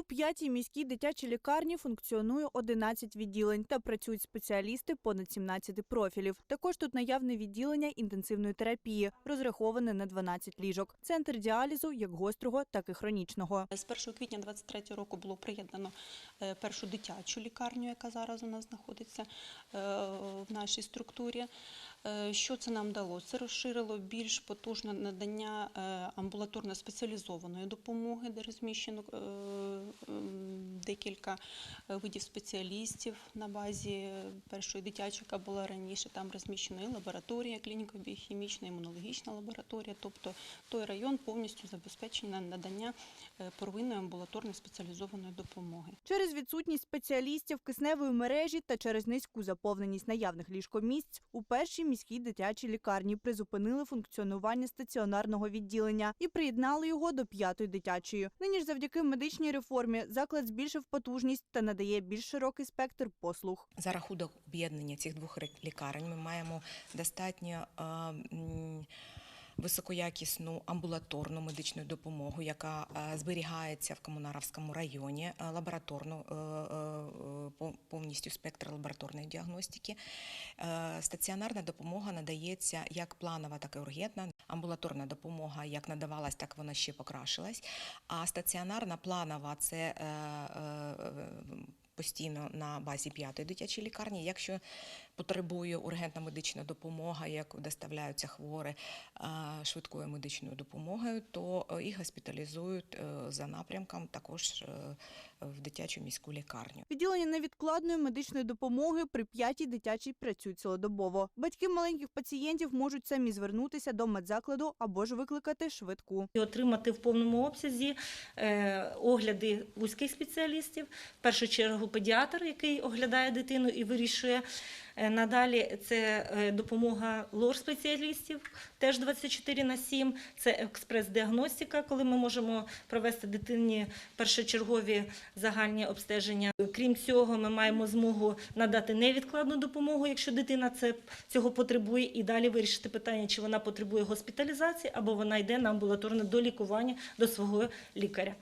У п'ятій міській дитячій лікарні функціонує 11 відділень та працюють спеціалісти понад 17 профілів. Також тут наявне відділення інтенсивної терапії, розраховане на 12 ліжок, центр діалізу як гострого, так і хронічного. З 1 квітня 2023 року було приєднано е, першу дитячу лікарню, яка зараз у нас знаходиться е, в нашій структурі. Е, Що це нам дало? Це розширило більш потужне надання е, амбулаторно спеціалізованої допомоги, де розміщено е, декілька видів спеціалістів на базі першої дитячої, яка була раніше. Там розміщена і лабораторія, клініко-біохімічна, імунологічна лабораторія. Тобто той район повністю забезпечений на надання первинної амбулаторно спеціалізованої допомоги. Через відсутність спеціалістів кисневої мережі та через низьку заповненість наявних ліжкомісць у першій міській дитячій лікарні призупинили функціонування стаціонарного відділення і приєднали його до п'ятої дитячої. Нині ж завдяки медичній реформі заклад збільшив потужність та надає більш широкий спектр послуг. За рахунок об'єднання цих двох ре- лікарень ми маємо достатньо е, високоякісну амбулаторну медичну допомогу, яка е, зберігається в Комунаровському районі, е, лабораторну е, по- повністю спектр лабораторної діагностики. Стаціонарна допомога надається як планова, так і ургентна. Амбулаторна допомога як надавалась, так вона ще покращилась. А стаціонарна планова це постійно на базі п'ятої дитячої лікарні. Якщо потребує ургентна медична допомога, як доставляються хворі е, швидкою медичною допомогою, то е, їх госпіталізують е, за напрямком також в дитячу міську лікарню. Відділення невідкладної медичної допомоги при п'ятій дитячій працюють цілодобово. Батьки маленьких пацієнтів можуть самі звернутися до медзакладу або ж викликати швидку. і отримати в повному обсязі огляди вузьких спеціалістів, в першу чергу педіатр, який оглядає дитину і вирішує. Е, Надалі це е, допомога лор-спеціалістів, теж 24 на 7. Це експрес-діагностика, коли ми можемо провести дитині першочергові загальні обстеження. Крім цього, ми маємо змогу надати невідкладну допомогу, якщо дитина це, цього потребує, і далі вирішити питання, чи вона потребує госпіталізації або вона йде на амбулаторне долікування до свого лікаря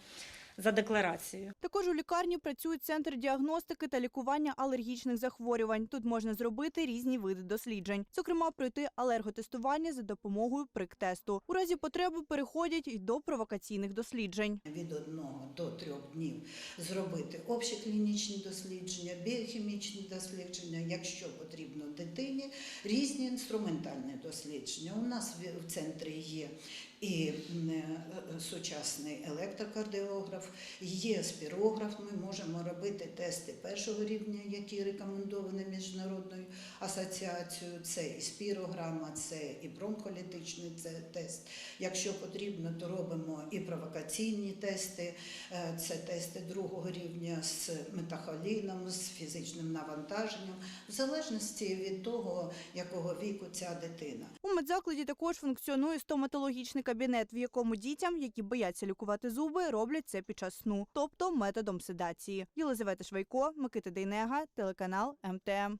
за декларацією. Також у лікарні працює центр діагностики та лікування алергічних захворювань. Тут можна зробити різні види досліджень, зокрема пройти алерготестування за допомогою прик-тесту. У разі потреби переходять й до провокаційних досліджень. від одного до трьох днів зробити общі клінічні дослідження, біохімічні дослідження, якщо потрібно дитині, різні інструментальні дослідження. У нас в- центрі є і м, е, сучасний електрокардіограф, є спірограф. Ми можемо робити тести першого рівня, які рекомендовані міжнародною асоціацією. Це і спірограма, це і бронхолітичний це тест. Якщо потрібно, то робимо і провокаційні тести, Е, це тести другого рівня з метахоліном, з фізичним навантаженням, в залежності від того, якого віку ця дитина. У медзакладі також функціонує стоматологічний кабінет, в якому дітям, які бояться лікувати зуби, роблять це під час сну, тобто методом седації. Єлизавета Швайко, Микита Дейнега, телеканал МТМ.